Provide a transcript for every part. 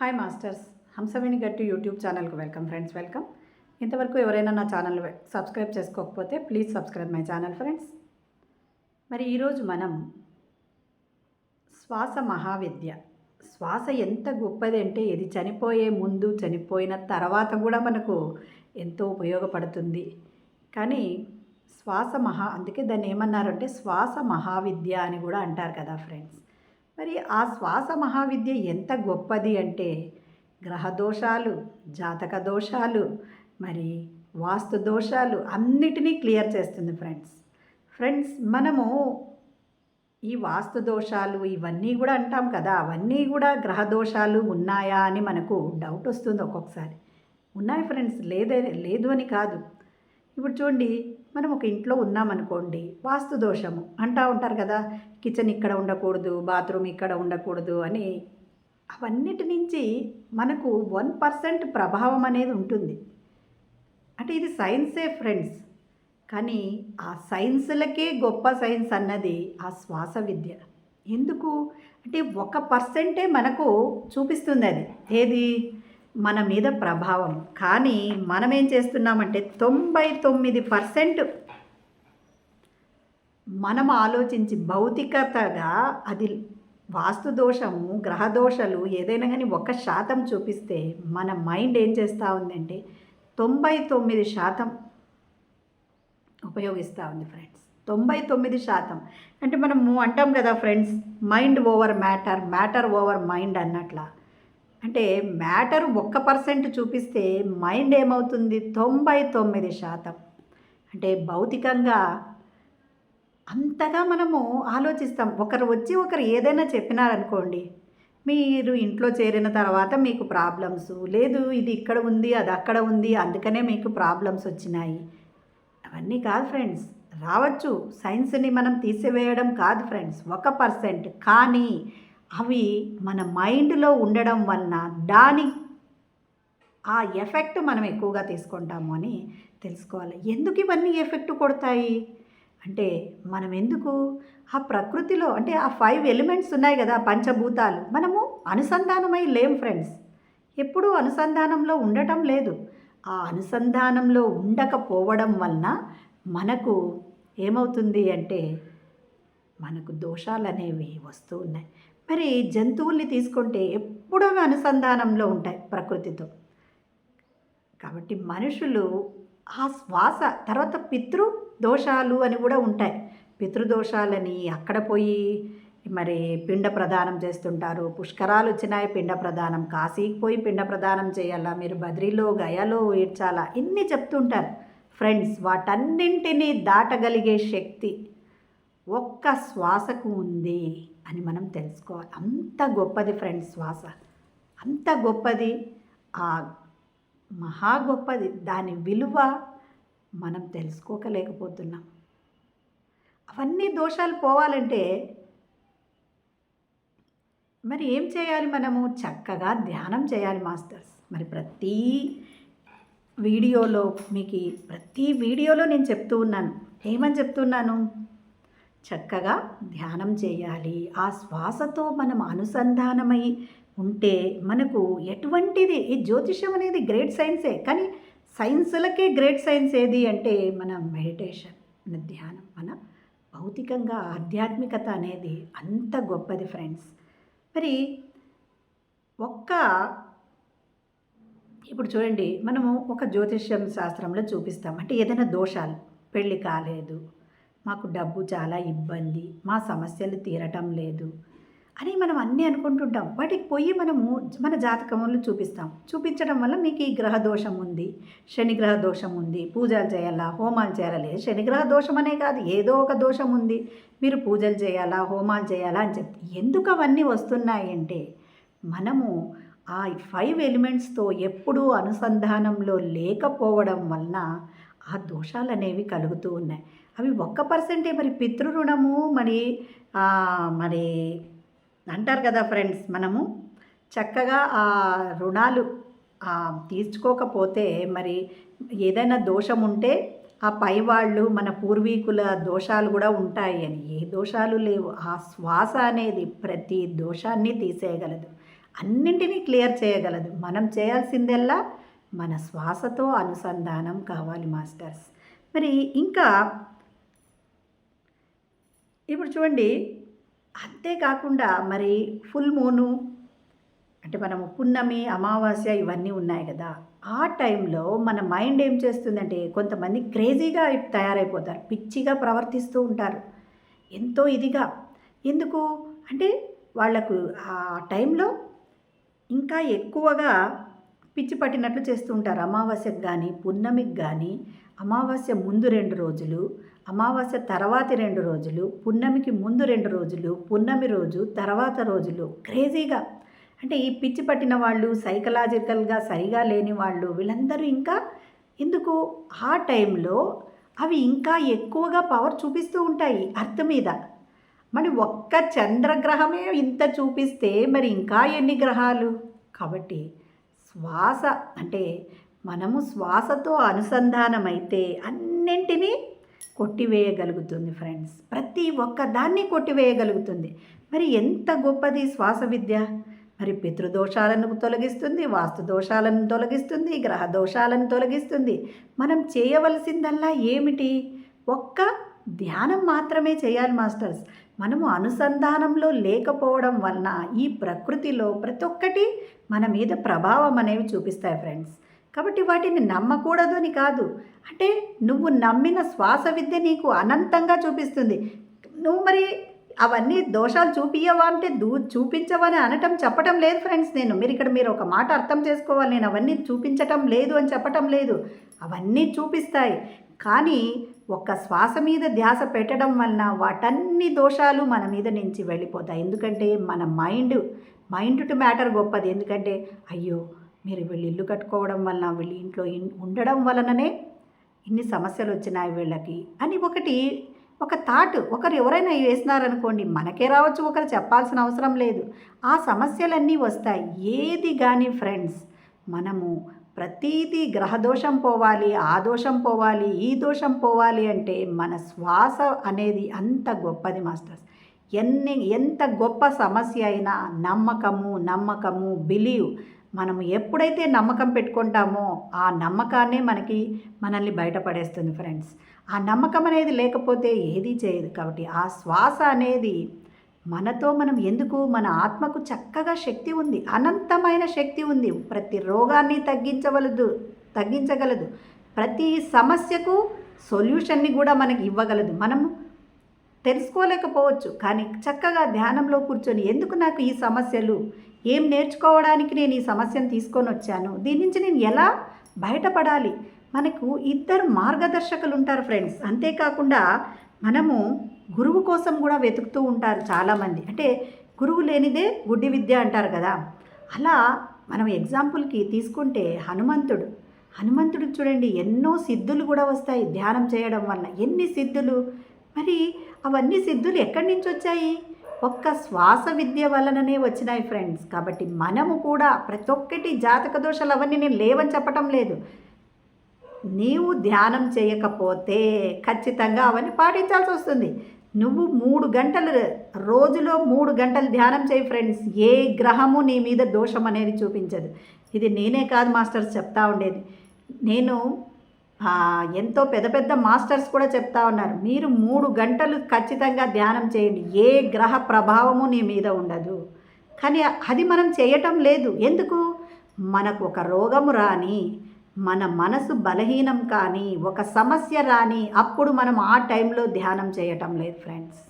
Hi masters Hamsaveni గట్టి YouTube ఛానల్కి welcome friends welcome ఇంతవరకు ఎవరైనా నా ఛానల్ సబ్స్క్రైబ్ చేసుకోకపోతే please subscribe my channel friends మరి ఈరోజు మనం శ్వాస మహావిద్య. శ్వాస ఎంత గొప్పది అంటే ఇది చనిపోయే ముందు చనిపోయిన తర్వాత కూడా మనకు ఎంతో ఉపయోగపడుతుంది. కానీ శ్వాస మహా అందుకే దాన్ని ఏమన్నారంటే శ్వాస మహావిద్య అని కూడా అంటారు కదా ఫ్రెండ్స్ మరి ఆ శ్వాస మహావిద్య ఎంత గొప్పది అంటే గ్రహ దోషాలు జాతక దోషాలు మరి వాస్తు దోషాలు అన్నిటినీ క్లియర్ చేస్తుంది ఫ్రెండ్స్. ఫ్రెండ్స్ మనము ఈ వాస్తు దోషాలు ఇవన్నీ కూడా అంటాం కదా అవన్నీ కూడా గ్రహ దోషాలు ఉన్నాయా అని మనకు డౌట్ వస్తుంది ఒక్కొక్కసారి. ఉన్నాయి ఫ్రెండ్స్ లేదే లేదు అని కాదు. ఇప్పుడు చూడండి మనం ఒక ఇంట్లో ఉన్నామనుకోండి వాస్తు దోషము. అంటా ఉంటారు కదా కిచెన్ ఇక్కడ ఉండకూడదు బాత్రూమ్ ఇక్కడ ఉండకూడదు అని. అవన్నిటి నుంచి మనకు వన్ పర్సెంట్ ప్రభావం అనేది ఉంటుంది. అంటే ఇది సైన్సే ఫ్రెండ్స్. కానీ ఆ సైన్స్లకే గొప్ప సైన్స్ అన్నది ఆ శ్వాస విద్య. ఎందుకు? అంటే ఒక పర్సెంటే మనకు చూపిస్తుంది అది. ఏది? మన మీద ప్రభావం. కానీ మనం ఏం చేస్తున్నామంటే తొంభై తొమ్మిది పర్సెంట్ మనం ఆలోచించి భౌతికతగా అది వాస్తు దోషము గ్రహ దోషాలు ఏదైనా కానీ ఒక శాతం చూపిస్తే మన మైండ్ ఏం చేస్తూ ఉందంటే తొంభై తొమ్మిది శాతం ఉపయోగిస్తూ ఉంది ఫ్రెండ్స్. తొంభై తొమ్మిది శాతం. అంటే మనము అంటాం కదా friends mind over matter matter over mind అన్నట్లా. అంటే మ్యాటర్ ఒక్క పర్సెంట్ చూపిస్తే మైండ్ ఏమవుతుంది? తొంభై తొమ్మిది శాతం. అంటే భౌతికంగా అంతగా మనము ఆలోచిస్తాం. ఒకరు వచ్చి ఒకరు ఏదైనా చెప్పినారనుకోండి మీరు ఇంట్లో చేరిన తర్వాత మీకు ప్రాబ్లమ్స్ లేదు ఇది ఇక్కడ ఉంది అది అక్కడ ఉంది అందుకనే మీకు ప్రాబ్లమ్స్ వచ్చినాయి. అవన్నీ కాదు ఫ్రెండ్స్. రావచ్చు. సైన్స్ని మనం తీసివేయడం కాదు ఫ్రెండ్స్. ఒక పర్సెంట్. కానీ అవి మన మైండ్లో ఉండడం వలన దాని ఆ ఎఫెక్ట్ మనం ఎక్కువగా తీసుకుంటాము అని తెలుసుకోవాలి. ఎందుకు ఇవన్నీ ఎఫెక్ట్ కొడతాయి? అంటే మనం ఎందుకు ఆ ప్రకృతిలో అంటే ఆ ఫైవ్ ఎలిమెంట్స్ ఉన్నాయి కదా పంచభూతాలు. మనము అనుసంధానమై లేం ఫ్రెండ్స్. ఎప్పుడూ అనుసంధానంలో ఉండటం లేదు. ఆ అనుసంధానంలో ఉండకపోవడం వలన మనకు ఏమవుతుంది అంటే మనకు దోషాలు అనేవి వస్తూ ఉన్నాయి. మరి జంతువుల్ని తీసుకుంటే ఎప్పుడూ అనుసంధానంలో ఉంటాయి ప్రకృతితో. కాబట్టి మనుషులు ఆ శ్వాస తర్వాత పితృ దోషాలు అని కూడా ఉంటాయి. పితృదోషాలని అక్కడ పోయి మరి పిండ ప్రదానం చేస్తుంటారు. పుష్కరాలు వచ్చినాయి పిండ ప్రదానం. కాశీకి పోయి పిండ ప్రదానం చేయాలా? మీరు బద్రీలో గయాలో ఏడ్చాలా? ఇన్ని చెప్తుంటారు. ఫ్రెండ్స్ వాటన్నింటినీ దాటగలిగే శక్తి ఒక్క శ్వాసకు ఉంది అని మనం తెలుసుకోవాలి. అంత గొప్పది ఫ్రెండ్స్ శ్వాస. అంత గొప్పది. ఆ మహా గొప్పది. దాని విలువ మనం తెలుసుకోకలేకపోతున్నాం. అవన్నీ దోషాలు పోవాలంటే మరి ఏం చేయాలి మనము? చక్కగా ధ్యానం చేయాలి మాస్టర్స్. మరి ప్రతి వీడియోలో మీకు ప్రతి వీడియోలో నేను చెప్తూ ఉన్నాను. ఏమని చెప్తున్నాను చక్కగా ధ్యానం చేయాలి. ఆ శ్వాసతో మనం అనుసంధానమై ఉంటే మనకు ఎటువంటిది? ఈ జ్యోతిషం అనేది గ్రేట్ సైన్సే. కానీ సైన్స్లకే గ్రేట్ సైన్స్ ఏది అంటే మన మెడిటేషన్ మన ధ్యానం. మన భౌతికంగా ఆధ్యాత్మికత అనేది అంత గొప్పది ఫ్రెండ్స్. మరి ఒక్క ఇప్పుడు చూడండి మనము ఒక జ్యోతిష్యం శాస్త్రంలో చూపిస్తాం. అంటే ఏదైనా దోషాలు పెళ్ళి కాలేదు మాకు డబ్బు చాలా ఇబ్బంది మా సమస్యలు తీరటం లేదు అని మనం అన్నీ అనుకుంటుంటాం. వాటికి పోయి మనము మన జాతకంలో చూపిస్తాం. చూపించడం వల్ల మీకు ఈ గ్రహ దోషం ఉంది శనిగ్రహ దోషం ఉంది పూజలు చేయాలా హోమాలు చేయాలా? లేదు శనిగ్రహ దోషం అనే కాదు ఏదో ఒక దోషం ఉంది. మీరు పూజలు చేయాలా హోమాలు చేయాలా అని చెప్తే ఎందుకు అవన్నీ వస్తున్నాయంటే మనము ఆ ఫైవ్ ఎలిమెంట్స్తో ఎప్పుడూ అనుసంధానంలో లేకపోవడం వలన ఆ దోషాలు అనేవి కలుగుతూ ఉన్నాయి. అవి ఒక్క పర్సెంటే మరి పితృరుణము మరి మరి అంటారు కదా ఫ్రెండ్స్ మనము. చక్కగా ఆ రుణాలు తీర్చుకోకపోతే మరి ఏదైనా దోషం ఉంటే ఆ పైవాళ్ళు మన పూర్వీకుల దోషాలు కూడా ఉంటాయి అని. ఏ దోషాలు లేవు. ఆ శ్వాస అనేది ప్రతి దోషాన్ని తీసేయగలదు. అన్నింటినీ క్లియర్ చేయగలదు. మనం చేయాల్సిందల్లా మన శ్వాసతో అనుసంధానం కావాలి మాస్టర్స్. మరి ఇంకా ఇప్పుడు చూడండి అంతేకాకుండా మరి ఫుల్ మూను అంటే మనము పున్నమి అమావాస్య ఇవన్నీ ఉన్నాయి కదా. ఆ టైంలో మన మైండ్ ఏం చేస్తుందంటే కొంతమంది క్రేజీగా తయారైపోతారు పిచ్చిగా ప్రవర్తిస్తూ ఉంటారు. ఎంతో ఇదిగా. ఎందుకు? అంటే వాళ్ళకు ఆ టైంలో ఇంకా ఎక్కువగా పిచ్చి పట్టినట్లు చేస్తూ ఉంటారు. అమావాస్యకు కానీ పున్నమికి కానీ అమావాస్య ముందు రెండు రోజులు అమావాస్య తర్వాతి రెండు రోజులు పున్నమికి ముందు రెండు రోజులు పున్నమి రోజు తర్వాత రోజులు. క్రేజీగా. అంటే ఈ పిచ్చి పట్టిన వాళ్ళు సైకలాజికల్గా సరిగా లేని వాళ్ళు వీళ్ళందరూ ఇంకా ఎందుకు? ఆ టైంలో అవి ఇంకా ఎక్కువగా పవర్ చూపిస్తూ ఉంటాయి అర్థం మీద. మరి ఒక్క చంద్రగ్రహమే ఇంత చూపిస్తే మరి ఇంకా ఎన్ని గ్రహాలు? కాబట్టి శ్వాస అంటే మనము శ్వాసతో అనుసంధానమైతే అన్నింటినీ కొట్టివేయగలుగుతుంది ఫ్రెండ్స్ ప్రతి ఒక్క దాన్ని కొట్టివేయగలుగుతుంది. మరి ఎంత గొప్పది శ్వాస విద్య? మరి పితృదోషాలను తొలగిస్తుంది వాస్తు దోషాలను తొలగిస్తుంది గ్రహ దోషాలను తొలగిస్తుంది. మనం చేయవలసిందల్లా ఏమిటి? ఒక్క ధ్యానం మాత్రమే చేయాలి మాస్టర్స్ మనము అనుసంధానంలో లేకపోవడం వలన ఈ ప్రకృతిలో ప్రతి ఒక్కటి మన మీద ప్రభావం అనేవి చూపిస్తాయి ఫ్రెండ్స్ కాబట్టి వాటిని నమ్మకూడదు అని కాదు. అంటే నువ్వు నమ్మిన శ్వాస విద్య నీకు అనంతంగా చూపిస్తుంది. నువ్వు మరి అవన్నీ దోషాలు చూపియవా అంటే దూ చూపించవని అనటం చెప్పటం లేదు ఫ్రెండ్స్ నేను. మీరు ఇక్కడ మీరు ఒక మాట అర్థం చేసుకోవాలి. నేను అవన్నీ చూపించటం లేదు అని చెప్పటం లేదు. అవన్నీ చూపిస్తాయి. కానీ ఒక్క శ్వాస మీద ధ్యాస పెట్టడం వలన వాటన్ని దోషాలు మన మీద నుంచి వెళ్ళిపోతాయి. ఎందుకంటే మన మైండ్ మైండ్ టు మ్యాటర్ గొప్పది. ఎందుకంటే అయ్యో మీరు వీళ్ళు ఇల్లు కట్టుకోవడం వలన వీళ్ళు ఇంట్లో ఇన్- ఉండడం వలననే ఇన్ని సమస్యలు వచ్చినాయి వీళ్ళకి అని ఒకటి ఒక థాట్ ఒకరు ఎవరైనా వేసినారనుకోండి మనకే రావచ్చు ఒకరు చెప్పాల్సిన అవసరం లేదు. ఆ సమస్యలన్నీ వస్తాయి. ఏది కానీ ఫ్రెండ్స్ మనము ప్రతీది గ్రహదోషం పోవాలి ఆ దోషం పోవాలి ఈ దోషం పోవాలి అంటే మన శ్వాస అనేది అంత గొప్పది మాస్టర్స్. ఎన్ని ఎంత గొప్ప సమస్య అయినా నమ్మకము నమ్మకము బిలీవ్ మనం ఎప్పుడైతే నమ్మకం పెట్టుకుంటామో ఆ నమ్మకాన్నే మనకి మనల్ని బయటపడేస్తుంది ఫ్రెండ్స్. ఆ నమ్మకం అనేది లేకపోతే ఏదీ చేయదు. కాబట్టి ఆ శ్వాస అనేది మనతో మనం ఎందుకు మన ఆత్మకు చక్కగా శక్తి ఉంది అనంతమైన శక్తి ఉంది. ప్రతి రోగాన్ని తగ్గించవలదు తగ్గించగలదు. ప్రతి సమస్యకు సొల్యూషన్ని కూడా మనకి ఇవ్వగలదు. మనం తెలుసుకోలేకపోవచ్చు. కానీ చక్కగా ధ్యానంలో కూర్చొని ఎందుకు నాకు ఈ సమస్యలు ఏం నేర్చుకోవడానికి నేను ఈ సమస్యను తీసుకొని వచ్చాను? దీని నుంచి నేను ఎలా బయటపడాలి? మనకు ఇద్దరు మార్గదర్శకులు ఉంటారు ఫ్రెండ్స్. అంతేకాకుండా మనము గురువు కోసం కూడా వెతుకుతూ ఉంటారు చాలామంది. అంటే గురువు లేనిదే గుడ్డి విద్య అంటారు కదా. అలా మనం ఎగ్జాంపుల్కి తీసుకుంటే హనుమంతుడు. హనుమంతుడు చూడండి ఎన్నో సిద్ధులు కూడా వస్తాయి ధ్యానం చేయడం వల్ల ఎన్ని సిద్ధులు? మరి అవన్నీ సిద్ధులు ఎక్కడి నుంచి వచ్చాయి? ఒక్క శ్వాస విద్య వలననే వచ్చినాయి ఫ్రెండ్స్. కాబట్టి మనము కూడా ప్రతి ఒక్కటి జాతక దోషాలు అవన్నీ నేను లేవని చెప్పటం లేదు. నీవు ధ్యానం చేయకపోతే ఖచ్చితంగా అవన్నీ పాటించాల్సి వస్తుంది. నువ్వు మూడు గంటలు రోజులో మూడు గంటలు ధ్యానం చేయి ఫ్రెండ్స్. ఏ గ్రహము నీ మీద దోషం అనేది చూపించదు. ఇది నేనే కాదు మాస్టర్స్ చెప్తా ఉండేది. నేను ఎంతో పెద్ద పెద్ద మాస్టర్స్ కూడా చెప్తా ఉన్నారు. మీరు మూడు గంటలు ఖచ్చితంగా ధ్యానం చేయండి. ఏ గ్రహ ప్రభావము నీ మీద ఉండదు. కానీ అది మనం చేయటం లేదు. ఎందుకు? మనకు ఒక రోగము రాని మన మనసు బలహీనం కానీ ఒక సమస్య రాని అప్పుడు మనం ఆ టైంలో ధ్యానం చేయటం లేదు ఫ్రెండ్స్.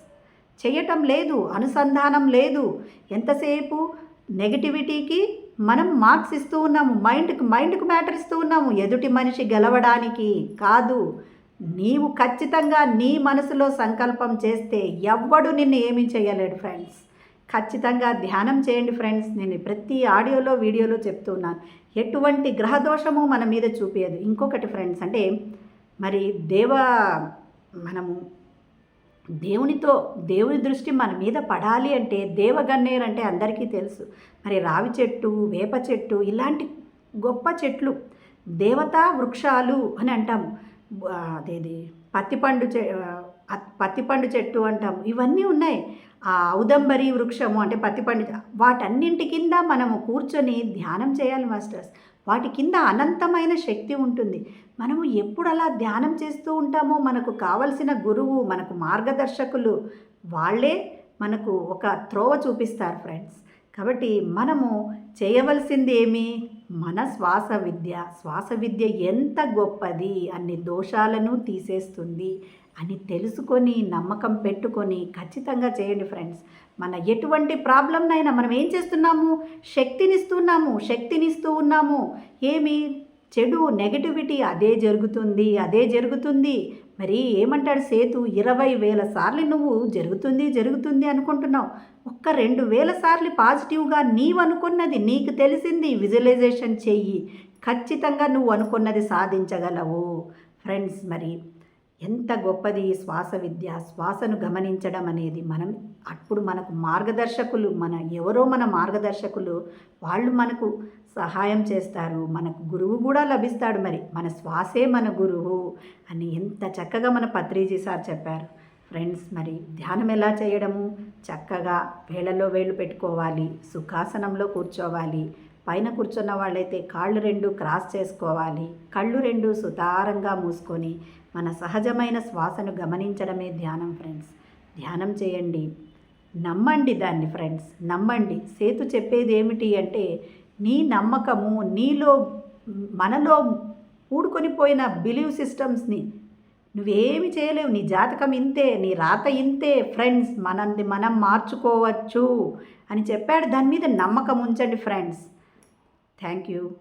చేయటం లేదు. అనుసంధానం లేదు. ఎంతసేపు? నెగటివిటీకి మనం మార్క్స్ ఇస్తూ ఉన్నాము మైండ్కి మైండ్కి మ్యాటర్ ఇస్తూ ఉన్నాము. ఎదుటి మనిషి గెలవడానికి కాదు. నీవు ఖచ్చితంగా నీ మనసులో సంకల్పం చేస్తే ఎవ్వడు నిన్ను ఏమీ చేయలేడు ఫ్రెండ్స్. ఖచ్చితంగా ధ్యానం చేయండి ఫ్రెండ్స్. నేను ప్రతి ఆడియోలో వీడియోలో చెప్తున్నాను. ఎటువంటి గ్రహదోషము మన మీద చూపించదు ఇంకొకటి ఫ్రెండ్స్ అంటే మరి దేవ మనము దేవునితో దేవుని దృష్టి మన మీద పడాలి అంటే దేవగన్నేరు అంటే అందరికీ తెలుసు. మరి రావి చెట్టు వేప చెట్టు ఇలాంటి గొప్ప చెట్లు దేవతా వృక్షాలు అని అంటాము అదేది? పత్తిపండు చె పత్తిపండు చెట్టు అంటాం. ఇవన్నీ ఉన్నాయి. ఆ ఔదంబరి వృక్షము అంటే పత్తి పండిత. వాటన్నింటి కింద మనము కూర్చొని ధ్యానం చేయాలి మాస్టర్స్. వాటి కింద అనంతమైన శక్తి ఉంటుంది. మనము ఎప్పుడు అలా ధ్యానం చేస్తూ ఉంటామో మనకు కావలసిన గురువు మనకు మార్గదర్శకులు వాళ్ళే మనకు ఒక త్రోవ చూపిస్తారు ఫ్రెండ్స్. కాబట్టి మనము చేయవలసింది ఏమి? మన శ్వాస విద్య శ్వాస విద్య ఎంత గొప్పది అన్ని దోషాలను తీసేస్తుంది అని తెలుసుకొని నమ్మకం పెట్టుకొని ఖచ్చితంగా చేయండి ఫ్రెండ్స్. మన ఎటువంటి ప్రాబ్లంనైనా మనం ఏం చేస్తున్నాము? శక్తినిస్తున్నాము శక్తినిస్తూ ఉన్నాము. ఏమి? చెడు నెగటివిటీ అదే జరుగుతుంది అదే జరుగుతుంది. మరి ఏమంటాడు సేతు? ఇరవై వేల సార్లు నువ్వు జరుగుతుంది జరుగుతుంది అనుకుంటున్నావు. ఒక్క రెండు వేల సార్లు పాజిటివ్గా నీవు అనుకున్నది నీకు తెలిసింది విజువలైజేషన్ చెయ్యి. ఖచ్చితంగా నువ్వు అనుకున్నది సాధించగలవు. ఫ్రెండ్స్ మరి ఎంత గొప్పది ఈ శ్వాస విద్య శ్వాసను గమనించడం అనేది మనం అప్పుడు మనకు మార్గదర్శకులు మన ఎవరో మన మార్గదర్శకులు వాళ్ళు మనకు సహాయం చేస్తారు మనకు గురువు కూడా లభిస్తాడు మరి. మన శ్వాసే మన గురువు అని ఎంత చక్కగా మన పత్రిజీ సార్ చెప్పారు. ఫ్రెండ్స్ మరి ధ్యానం ఎలా చేయడము? చక్కగా వేళలో వేళ్ళు పెట్టుకోవాలి సుఖాసనంలో కూర్చోవాలి పైన కూర్చున్న వాళ్ళైతే కాళ్ళు రెండు క్రాస్ చేసుకోవాలి కళ్ళు రెండు సుతారంగా మూసుకొని మన సహజమైన శ్వాసను గమనించడమే ధ్యానం ఫ్రెండ్స్. ధ్యానం చేయండి. నమ్మండి దాన్ని ఫ్రెండ్స్. నమ్మండి. సేతు చెప్పేది ఏమిటి అంటే నీ నమ్మకము నీలో మనలో ఊడుకొని పోయిన బిలీవ్ సిస్టమ్స్ని నువ్వేమి చేయలేవు. నీ జాతకం ఇంతే నీ రాత ఇంతే ఫ్రెండ్స్. మనల్ని మనం మార్చుకోవచ్చు అని చెప్పాడు. దాని మీద నమ్మకం ఉంచండి ఫ్రెండ్స్. Thank you.